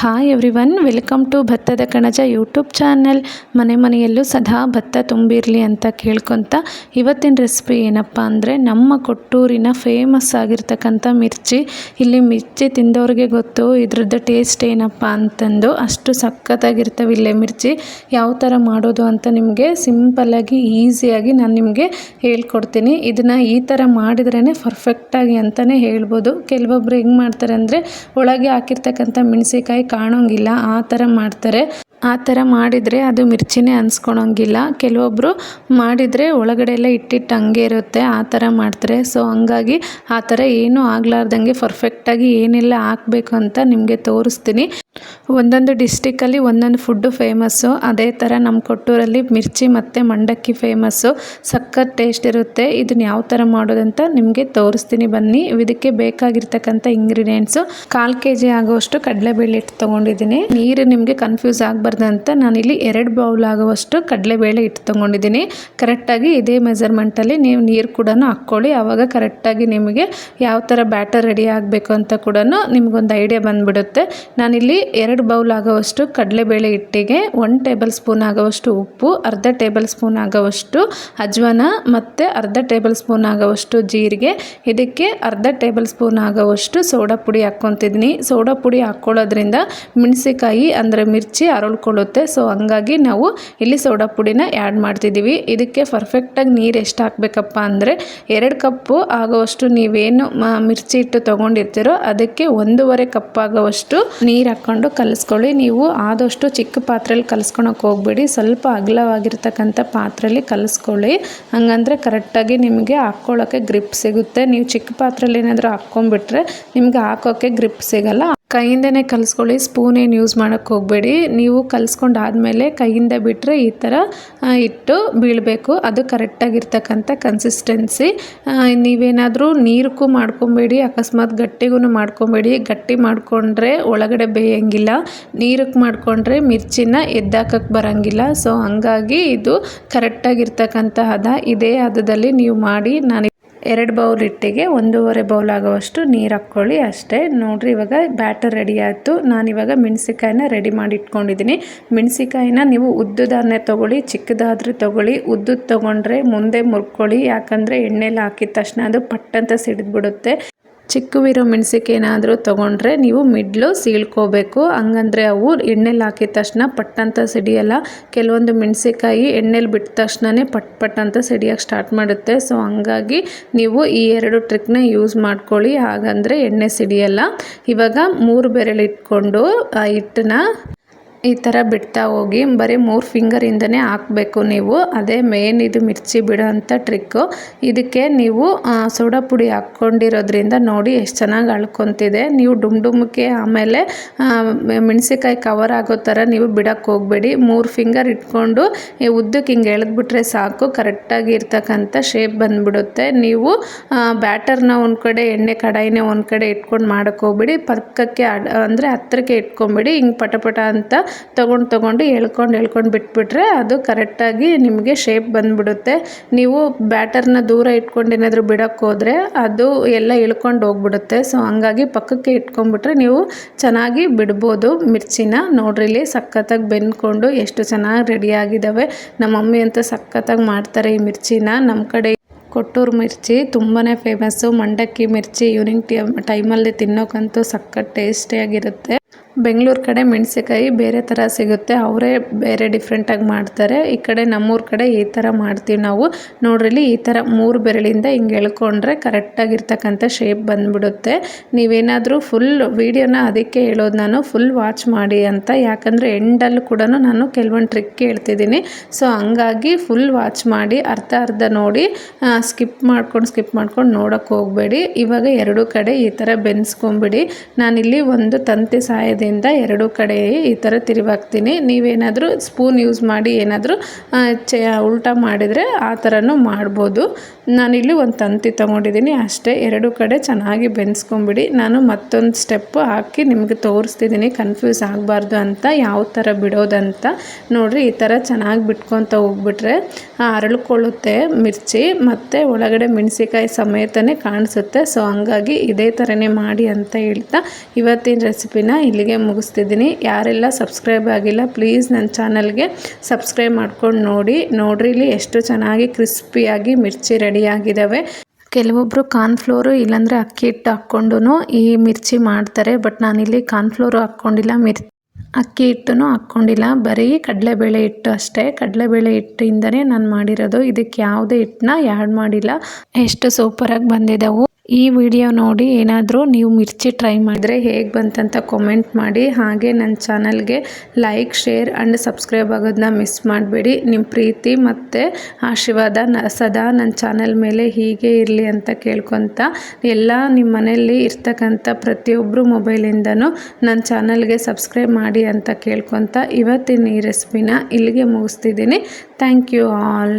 Hi everyone welcome to ಭತ್ತದ ಕಣಜ YouTube channel ಮನೆ ಮನೆಯಲ್ಲೂ ಸದಾ ಭತ್ತ ತುಂಬಿರಲಿ ಅಂತ ಕೇಳ್ಕೊತ ಇವತ್ತಿನ ರೆಸಿಪಿ ಏನಪ್ಪ ಅಂದರೆ ನಮ್ಮ ಕೊಟ್ಟೂರಿನ ಫೇಮಸ್ ಆಗಿರ್ತಕ್ಕಂಥ ಮಿರ್ಚಿ. ಇಲ್ಲಿ ಮಿರ್ಚಿ ತಿಂದವ್ರಿಗೆ ಗೊತ್ತು, ಇದ್ರದ್ದು ಟೇಸ್ಟ್ ಏನಪ್ಪ ಅಂತಂದು ಅಷ್ಟು ಸಖತ್ತಾಗಿರ್ತವೆ ಇಲ್ಲೇ ಮಿರ್ಚಿ. ಯಾವ ಥರ ಮಾಡೋದು ಅಂತ ನಿಮಗೆ ಸಿಂಪಲ್ಲಾಗಿ ಈಸಿಯಾಗಿ ನಾನು ನಿಮಗೆ ಹೇಳ್ಕೊಡ್ತೀನಿ. ಇದನ್ನು ಈ ಥರ ಮಾಡಿದ್ರೇ ಪರ್ಫೆಕ್ಟಾಗಿ ಅಂತಲೇ ಹೇಳ್ಬೋದು. ಕೆಲವೊಬ್ರು ಹೆಂಗೆ ಮಾಡ್ತಾರೆ ಅಂದರೆ, ಒಳಗೆ ಹಾಕಿರ್ತಕ್ಕಂಥ ಮೆಣಸಿಕಾಯಿ ಕಾಣೋಂಗಿಲ್ಲ. ಆ ಥರ ಮಾಡ್ತಾರೆ. ಆ ಥರ ಮಾಡಿದರೆ ಅದು ಮಿರ್ಚಿನೇ ಅನ್ಸ್ಕೊಳಂಗಿಲ್ಲ. ಕೆಲವೊಬ್ಬರು ಮಾಡಿದರೆ ಒಳಗಡೆ ಎಲ್ಲ ಇಟ್ಟಿಟ್ಟು ಹಂಗೆ ಇರುತ್ತೆ. ಆ ಥರ ಮಾಡ್ತಾರೆ. ಸೊ ಹಂಗಾಗಿ ಆ ಥರ ಏನೂ ಆಗ್ಲಾರ್ದಂಗೆ ಪರ್ಫೆಕ್ಟಾಗಿ ಏನೆಲ್ಲ ಹಾಕಬೇಕು ಅಂತ ನಿಮಗೆ ತೋರಿಸ್ತೀನಿ. ಒಂದೊಂದು ಡಿಸ್ಟಿಕಲ್ಲಿ ಒಂದೊಂದು ಫುಡ್ಡು ಫೇಮಸ್ಸು ಅದೇ ಥರ ನಮ್ಮ ಕೊಟ್ಟೂರಲ್ಲಿ ಮಿರ್ಚಿ ಮತ್ತು ಮಂಡಕ್ಕಿ ಫೇಮಸ್ಸು ಸಖತ್ ಟೇಸ್ಟ್ ಇರುತ್ತೆ. ಇದನ್ನ ಯಾವ ಥರ ಮಾಡೋದಂತ ನಿಮಗೆ ತೋರಿಸ್ತೀನಿ ಬನ್ನಿ. ಇದಕ್ಕೆ ಬೇಕಾಗಿರ್ತಕ್ಕಂಥ ಇಂಗ್ರೀಡಿಯೆಂಟ್ಸು ಕಾಲು ಕೆ ಜಿ ಆಗುವಷ್ಟು ಕಡಲೆಬೇಳೆ ಹಿಟ್ಟು ತೊಗೊಂಡಿದ್ದೀನಿ. ನೀರು ನಿಮಗೆ ಕನ್ಫ್ಯೂಸ್ ಆಗಬಾರ್ದು ಅಂತ ನಾನಿಲ್ಲಿ ಎರಡು ಬೌಲ್ ಆಗುವಷ್ಟು ಕಡಲೆಬೇಳೆ ಹಿಟ್ಟು ತೊಗೊಂಡಿದ್ದೀನಿ. ಕರೆಕ್ಟಾಗಿ ಇದೇ ಮೆಜರ್ಮೆಂಟಲ್ಲಿ ನೀವು ನೀರು ಕೂಡ ಹಾಕ್ಕೊಳ್ಳಿ. ಆವಾಗ ಕರೆಕ್ಟಾಗಿ ನಿಮಗೆ ಯಾವ ಥರ ಬ್ಯಾಟರ್ ರೆಡಿ ಆಗಬೇಕು ಅಂತ ಕೂಡ ನಿಮಗೊಂದು ಐಡಿಯಾ ಬಂದುಬಿಡುತ್ತೆ. ನಾನಿಲ್ಲಿ ಎರಡು ಬೌಲ್ ಆಗುವಷ್ಟು ಕಡಲೆಬೇಳೆ ಹಿಟ್ಟಿಗೆ ಒನ್ ಟೇಬಲ್ ಸ್ಪೂನ್ ಆಗುವಷ್ಟು ಉಪ್ಪು, ಅರ್ಧ ಟೇಬಲ್ ಸ್ಪೂನ್ ಆಗುವಷ್ಟು ಅಜ್ವಾನ ಮತ್ತು ಅರ್ಧ ಟೇಬಲ್ ಸ್ಪೂನ್ ಆಗುವಷ್ಟು ಜೀರಿಗೆ. ಇದಕ್ಕೆ ಅರ್ಧ ಟೇಬಲ್ ಸ್ಪೂನ್ ಆಗುವಷ್ಟು ಸೋಡಾ ಪುಡಿ ಹಾಕ್ಕೊತಿದ್ದೀನಿ ಸೋಡಾ ಪುಡಿ ಹಾಕ್ಕೊಳ್ಳೋದ್ರಿಂದ ಮೆಣಸಿಕಾಯಿ ಅಂದರೆ ಮಿರ್ಚಿ ಅರಳ್ಕೊಳ್ಳುತ್ತೆ. ಸೊ ಹಂಗಾಗಿ ನಾವು ಇಲ್ಲಿ ಸೋಡಾ ಪುಡಿನ ಆ್ಯಡ್ ಮಾಡ್ತಿದ್ದೀವಿ. ಇದಕ್ಕೆ ಪರ್ಫೆಕ್ಟಾಗಿ ನೀರು ಎಷ್ಟು ಹಾಕಬೇಕಪ್ಪ ಅಂದರೆ ಎರಡು ಕಪ್ಪು ಆಗುವಷ್ಟು ನೀವೇನು ಮಿರ್ಚಿ ಹಿಟ್ಟು ತೊಗೊಂಡಿರ್ತೀರೋ ಅದಕ್ಕೆ ಒಂದೂವರೆ ಕಪ್ ಆಗುವಷ್ಟು ನೀರು ಹಾಕ್ಕೊಂಡು ಕಲಿಸ್ಕೊಳ್ಳಿ. ನೀವು ಆದಷ್ಟು ಚಿಕ್ಕ ಪಾತ್ರೆಯಲ್ಲಿ ಕಲಿಸ್ಕೊಳಕ್ಕೆ ಹೋಗ್ಬೇಡಿ. ಸ್ವಲ್ಪ ಅಗಲವಾಗಿರ್ತಕ್ಕಂಥ ಪಾತ್ರೆಯಲ್ಲಿ ಕಲಿಸ್ಕೊಳ್ಳಿ. ಹಂಗಂದರೆ ಕರೆಕ್ಟಾಗಿ ನಿಮಗೆ ಹಾಕ್ಕೊಳ್ಳೋಕ್ಕೆ ಗ್ರಿಪ್ ಸಿಗುತ್ತೆ. ನೀವು ಚಿಕ್ಕ ಪಾತ್ರೆಯಲ್ಲಿ ಏನಾದರೂ ಹಾಕ್ಕೊಂಡ್ಬಿಟ್ರೆ ನಿಮಗೆ ಹಾಕೋಕ್ಕೆ ಗ್ರಿಪ್ ಸಿಗಲ್ಲ. ಕೈಯಿಂದನೇ ಕಲಿಸ್ಕೊಳ್ಳಿ, ಸ್ಪೂನ್ ಏನು ಯೂಸ್ ಮಾಡೋಕ್ಕೆ ಹೋಗಬೇಡಿ. ನೀವು ಕಲಿಸ್ಕೊಂಡಾದ್ಮೇಲೆ ಕೈಯಿಂದ ಬಿಟ್ಟರೆ ಈ ಥರ ಇಟ್ಟು ಬೀಳಬೇಕು. ಅದು ಕರೆಕ್ಟಾಗಿರ್ತಕ್ಕಂಥ ಕನ್ಸಿಸ್ಟೆನ್ಸಿ ನೀವೇನಾದರೂ ನೀರಕ್ಕೂ ಮಾಡ್ಕೊಬೇಡಿ, ಅಕಸ್ಮಾತ್ ಗಟ್ಟಿಗೂ ಮಾಡ್ಕೊಬೇಡಿ. ಗಟ್ಟಿ ಮಾಡಿಕೊಂಡ್ರೆ ಒಳಗಡೆ ಬೇಯಂಗಿಲ್ಲ. ನೀರಕ್ಕೆ ಮಾಡಿಕೊಂಡ್ರೆ ಮಿರ್ಚಿನ ಎದ್ದಾಕಕ್ಕೆ ಬರೋಂಗಿಲ್ಲ. ಸೊ ಹಂಗಾಗಿ ಇದು ಕರೆಕ್ಟಾಗಿರ್ತಕ್ಕಂಥ ಹದ ಇದೇ ಹದದಲ್ಲಿ ನೀವು ಮಾಡಿ ನಾನು ಎರಡು ಬೌಲ್ ಹಿಟ್ಟಿಗೆ ಒಂದೂವರೆ ಬೌಲ್ ಆಗೋವಷ್ಟು ನೀರು ಹಾಕ್ಕೊಳ್ಳಿ ಅಷ್ಟೇ. ನೋಡಿರಿ, ಇವಾಗ ಬ್ಯಾಟರ್ ರೆಡಿ ಆಯಿತು. ನಾನಿವಾಗ ಮೆಣಸಿಕಾಯಿನ ರೆಡಿ ಮಾಡಿ ಇಟ್ಕೊಂಡಿದ್ದೀನಿ. ಮೆಣಸಿಕಾಯಿನ ನೀವು ಉದ್ದುದಾನೆ ತೊಗೊಳ್ಳಿ, ಚಿಕ್ಕದಾದರೆ ತೊಗೊಳ್ಳಿ. ಉದ್ದದ್ದು ತೊಗೊಂಡ್ರೆ ಮುಂದೆ ಮುರ್ಕೊಳ್ಳಿ. ಯಾಕಂದರೆ ಎಣ್ಣೆಲಿ ಹಾಕಿದ ತಕ್ಷಣ ಅದು ಪಟ್ಟಂತ ಸಿಡಿದ್ಬಿಡುತ್ತೆ. ಚಿಕ್ಕವಿರೋ ಮೆಣಸಿಕೇನಾದರೂ ತೊಗೊಂಡ್ರೆ ನೀವು ಮಿಡ್ಲು ಸೀಳ್ಕೋಬೇಕು. ಹಂಗಂದ್ರೆ ಅವು ಎಣ್ಣೆಲಿ ಹಾಕಿದ ತಕ್ಷಣ ಪಟ್ಟಂತ ಸಿಡಿಯಲ್ಲ ಕೆಲವೊಂದು ಮೆಣಸಿಕಾಯಿ ಎಣ್ಣೆಲಿ ಬಿಟ್ಟ ತಕ್ಷಣವೇ ಪಟ್ ಪಟ್ ಅಂತ ಸಿಡಿಯೋಕ್ಕೆ ಸ್ಟಾರ್ಟ್ ಮಾಡುತ್ತೆ. ಸೊ ಹಂಗಾಗಿ ನೀವು ಈ ಎರಡು ಟ್ರಿಕ್ನ ಯೂಸ್ ಮಾಡ್ಕೊಳ್ಳಿ. ಹಾಗಂದರೆ ಎಣ್ಣೆ ಸಿಡಿಯಲ್ಲ ಇವಾಗ ಮೂರು ಬೆರಳು ಇಟ್ಕೊಂಡು ಆ ಹಿಟ್ಟನ್ನ ಈ ಥರ ಬಿಡ್ತಾ ಹೋಗಿ, ಬರೀ ಮೂರು ಫಿಂಗರಿಂದನೇ ಹಾಕಬೇಕು ನೀವು. ಅದೇ ಮೇನ್ ಇದು ಮಿರ್ಚಿ ಬಿಡೋ ಅಂಥ ಟ್ರಿಕ್ಕು ಇದಕ್ಕೆ ನೀವು ಸೋಡಾ ಪುಡಿ ಹಾಕ್ಕೊಂಡಿರೋದ್ರಿಂದ ನೋಡಿ ಎಷ್ಟು ಚೆನ್ನಾಗಿ ಅಳ್ಕೊತಿದೆ. ನೀವು ಡುಮ್ ಡುಮ್ಕೆ ಆಮೇಲೆ ಮೆಣಸಿಕಾಯಿ ಕವರ್ ಆಗೋ ಥರ ನೀವು ಬಿಡೋಕ್ಕೆ ಹೋಗಬೇಡಿ. ಮೂರು ಫಿಂಗರ್ ಇಟ್ಕೊಂಡು ಉದ್ದಕ್ಕೆ ಹಿಂಗೆ ಎಳೆದ್ಬಿಟ್ರೆ ಸಾಕು. ಕರೆಕ್ಟಾಗಿ ಇರ್ತಕ್ಕಂಥ ಶೇಪ್ ಬಂದುಬಿಡುತ್ತೆ. ನೀವು ಬ್ಯಾಟರ್ನ ಒಂದು ಕಡೆ, ಎಣ್ಣೆ ಕಡಾಯಿನೇ ಒಂದು ಕಡೆ ಇಟ್ಕೊಂಡು ಮಾಡೋಕ್ಕೆ ಹೋಗ್ಬೇಡಿ. ಪಕ್ಕಕ್ಕೆ ಅಂದರೆ ಹತ್ತಿರಕ್ಕೆ ಇಟ್ಕೊಂಬಿಡಿ. ಹಿಂಗೆ ಪಟ ಪಟ ಅಂತ ತೊಗೊಂಡು ತೊಗೊಂಡು ಎಳ್ಕೊಂಡು ಎಳ್ಕೊಂಡು ಬಿಟ್ಬಿಟ್ರೆ ಅದು ಕರೆಕ್ಟಾಗಿ ನಿಮಗೆ ಶೇಪ್ ಬಂದುಬಿಡುತ್ತೆ. ನೀವು ಬ್ಯಾಟರ್ನ ದೂರ ಇಟ್ಕೊಂಡು ಏನಾದರೂ ಬಿಡೋಕ್ಕೋದ್ರೆ ಅದು ಎಲ್ಲ ಇಳ್ಕೊಂಡು ಹೋಗ್ಬಿಡುತ್ತೆ. ಸೊ ಹಂಗಾಗಿ ಪಕ್ಕಕ್ಕೆ ಇಟ್ಕೊಂಡ್ಬಿಟ್ರೆ ನೀವು ಚೆನ್ನಾಗಿ ಬಿಡ್ಬೋದು. ಮಿರ್ಚಿನ ನೋಡ್ರಿ, ಇಲ್ಲಿ ಸಖತ್ತಾಗಿ ಬೆಂದ್ಕೊಂಡು ಎಷ್ಟು ಚೆನ್ನಾಗಿ ರೆಡಿಯಾಗಿದ್ದಾವೆ ನಮ್ಮ ಮಮ್ಮಿ ಅಂತ ಸಖತ್ತಾಗಿ ಮಾಡ್ತಾರೆ ಈ ಮಿರ್ಚಿನ. ನಮ್ಮ ಕಡೆ ಕೊಟ್ಟೂರು ಮಿರ್ಚಿ ತುಂಬಾ ಫೇಮಸ್ಸು ಮಂಡಕ್ಕಿ ಮಿರ್ಚಿ ಈವ್ನಿಂಗ್ ಟೈಮಲ್ಲಿ ತಿನ್ನೋಕ್ಕಂತೂ ಸಖತ್ ಟೇಸ್ಟಿಯಾಗಿರುತ್ತೆ ಬೆಂಗಳೂರು ಕಡೆ ಮೆಣಸಿಕಾಯಿ ಬೇರೆ ಥರ ಸಿಗುತ್ತೆ. ಅವರೇ ಬೇರೆ ಡಿಫ್ರೆಂಟಾಗಿ ಮಾಡ್ತಾರೆ. ಈ ಕಡೆ ನಮ್ಮೂರ ಕಡೆ ಈ ಥರ ಮಾಡ್ತೀವಿ ನಾವು. ನೋಡ್ರಿ ಈ ಥರ ಮೂರು ಬೆರಳಿಂದ ಹಿಂಗೆ ಎಳ್ಕೊಂಡ್ರೆ ಕರೆಕ್ಟಾಗಿರ್ತಕ್ಕಂಥ ಶೇಪ್ ಬಂದುಬಿಡುತ್ತೆ. ನೀವೇನಾದರೂ ಫುಲ್ ವೀಡಿಯೋನ ಅದಕ್ಕೆ ಹೇಳೋದು ನಾನು ಫುಲ್ ವಾಚ್ ಮಾಡಿ ಅಂತ. ಯಾಕಂದರೆ ಎಂಡಲ್ಲಿ ಕೂಡ ನಾನು ಕೆಲವೊಂದು ಟ್ರಿಕ್ ಹೇಳ್ತಿದ್ದೀನಿ ಸೊ ಹಂಗಾಗಿ ಫುಲ್ ವಾಚ್ ಮಾಡಿ ಅರ್ಧ ಅರ್ಧ ನೋಡಿ ಸ್ಕಿಪ್ ಮಾಡ್ಕೊಂಡು ಸ್ಕಿಪ್ ಮಾಡ್ಕೊಂಡು ನೋಡೋಕ್ಕೆ ಹೋಗಬೇಡಿ. ಇವಾಗ ಎರಡೂ ಕಡೆ ಈ ಥರ ಬೆನ್ಸ್ಕೊಂಬಿಡಿ ನಾನಿಲ್ಲಿ ಒಂದು ತಂತಿ ಸಹಾಯದಿಂದ ಎರಡು ಕಡೆ ಈ ಥರ ತಿರುವಾಕ್ತೀನಿ ನೀವೇನಾದರೂ ಸ್ಪೂನ್ ಯೂಸ್ ಮಾಡಿ ಏನಾದರೂ ಚ, ಉಲ್ಟಾ ಮಾಡಿದರೆ ಆ ಥರನೂ ಮಾಡ್ಬೋದು. ನಾನಿಲ್ಲಿ ಒಂದು ತಂತಿ ತೊಗೊಂಡಿದ್ದೀನಿ. ಅಷ್ಟೇ, ಎರಡು ಕಡೆ ಚೆನ್ನಾಗಿ ಬೆನ್ಸ್ಕೊಂಬಿಡಿ. ನಾನು ಮತ್ತೊಂದು ಸ್ಟೆಪ್ಪು ಹಾಕಿ ನಿಮಗೆ ತೋರಿಸ್ತಿದ್ದೀನಿ. ಕನ್ಫ್ಯೂಸ್ ಆಗಬಾರ್ದು ಅಂತ, ಯಾವ ಥರ ಬಿಡೋದಂತ. ನೋಡಿರಿ, ಈ ಥರ ಚೆನ್ನಾಗಿ ಬಿಟ್ಕೊತ ಹೋಗ್ಬಿಟ್ರೆ ಅರಳ್ಕೊಳ್ಳುತ್ತೆ ಮಿರ್ಚಿ, ಮತ್ತು ಒಳಗಡೆ ಮೆಣಸಿಕಾಯಿ ಸಮೇತನೇ ಕಾಣಿಸುತ್ತೆ. ಸೊ, ಹಂಗಾಗಿ ಇದೇ ಥರನೇ ಮಾಡಿ ಅಂತ ಹೇಳ್ತಾ, ಇವತ್ತಿನ ರೆಸಿಪಿನ ಇಲ್ಲಿಗೆ ಮುಗಿಸ್ತಿದ್ದೀನಿ. ಯಾರೆಲ್ಲ ಸಬ್ಸ್ಕ್ರೈಬ್ ಆಗಿಲ್ಲ ಪ್ಲೀಸ್ ನನ್ನ ಚಾನಲ್ಗೆ ಸಬ್ಸ್ಕ್ರೈಬ್ ಮಾಡ್ಕೊಂಡು ನೋಡಿ. ನೋಡ್ರಿ, ಇಲ್ಲಿ ಎಷ್ಟು ಚೆನ್ನಾಗಿ ಕ್ರಿಸ್ಪಿಯಾಗಿ ಮಿರ್ಚಿ ರೆಡಿಯಾಗಿದ್ದಾವೆ ಕೆಲವೊಬ್ಬರು ಕಾರ್ನ್ಫ್ಲೋರು ಇಲ್ಲಾಂದರೆ ಅಕ್ಕಿ ಹಿಟ್ಟು ಹಾಕ್ಕೊಂಡು ಈ ಮಿರ್ಚಿ ಮಾಡ್ತಾರೆ ಬಟ್ ನಾನಿಲ್ಲಿ ಕಾರ್ನ್ಫ್ಲೋರು ಹಾಕ್ಕೊಂಡಿಲ್ಲ ಮಿರ್ ಅಕ್ಕಿ ಹಿಟ್ಟು ಹಾಕ್ಕೊಂಡಿಲ್ಲ. ಬರೀ ಕಡಲೆಬೇಳೆ ಹಿಟ್ಟು ಅಷ್ಟೇ. ಕಡಲೆಬೇಳೆ ಹಿಟ್ಟಿಂದನೇ ನಾನು ಮಾಡಿರೋದು. ಇದಕ್ಕೆ ಯಾವುದೇ ಹಿಟ್ಟನ್ನ ಯಾಡ್ ಮಾಡಿಲ್ಲ. ಎಷ್ಟು ಸೂಪರಾಗಿ ಬಂದಿದ್ದಾವು ಈ ವಿಡಿಯೋ ನೋಡಿ ಏನಾದರೂ ನೀವು ಮಿರ್ಚಿ ಟ್ರೈ ಮಾಡಿದರೆ ಹೇಗೆ ಬಂತಂತ ಕಾಮೆಂಟ್ ಮಾಡಿ. ಹಾಗೆ ನನ್ನ ಚಾನಲ್ಗೆ ಲೈಕ್ ಶೇರ್ ಆ್ಯಂಡ್ ಸಬ್ಸ್ಕ್ರೈಬ್ ಆಗೋದನ್ನ ಮಿಸ್ ಮಾಡಬೇಡಿ. ನಿಮ್ಮ ಪ್ರೀತಿ ಮತ್ತು ಆಶೀರ್ವಾದ ಸದಾ ನನ್ನ ಚಾನಲ್ ಮೇಲೆ ಹೀಗೆ ಇರಲಿ ಅಂತ ಕೇಳ್ಕೊತ ಎಲ್ಲ ನಿಮ್ಮ ಮನೆಯಲ್ಲಿ ಇರ್ತಕ್ಕಂಥ ಪ್ರತಿಯೊಬ್ಬರು ಮೊಬೈಲಿಂದನೂ ನನ್ನ ಚಾನಲ್ಗೆ ಸಬ್ಸ್ಕ್ರೈಬ್ ಮಾಡಿ ಅಂತ ಕೇಳ್ಕೊತ ಇವತ್ತಿನ ಈ ರೆಸಿಪಿನ ಇಲ್ಲಿಗೆ ಮುಗಿಸ್ತಿದ್ದೀನಿ. Thank you all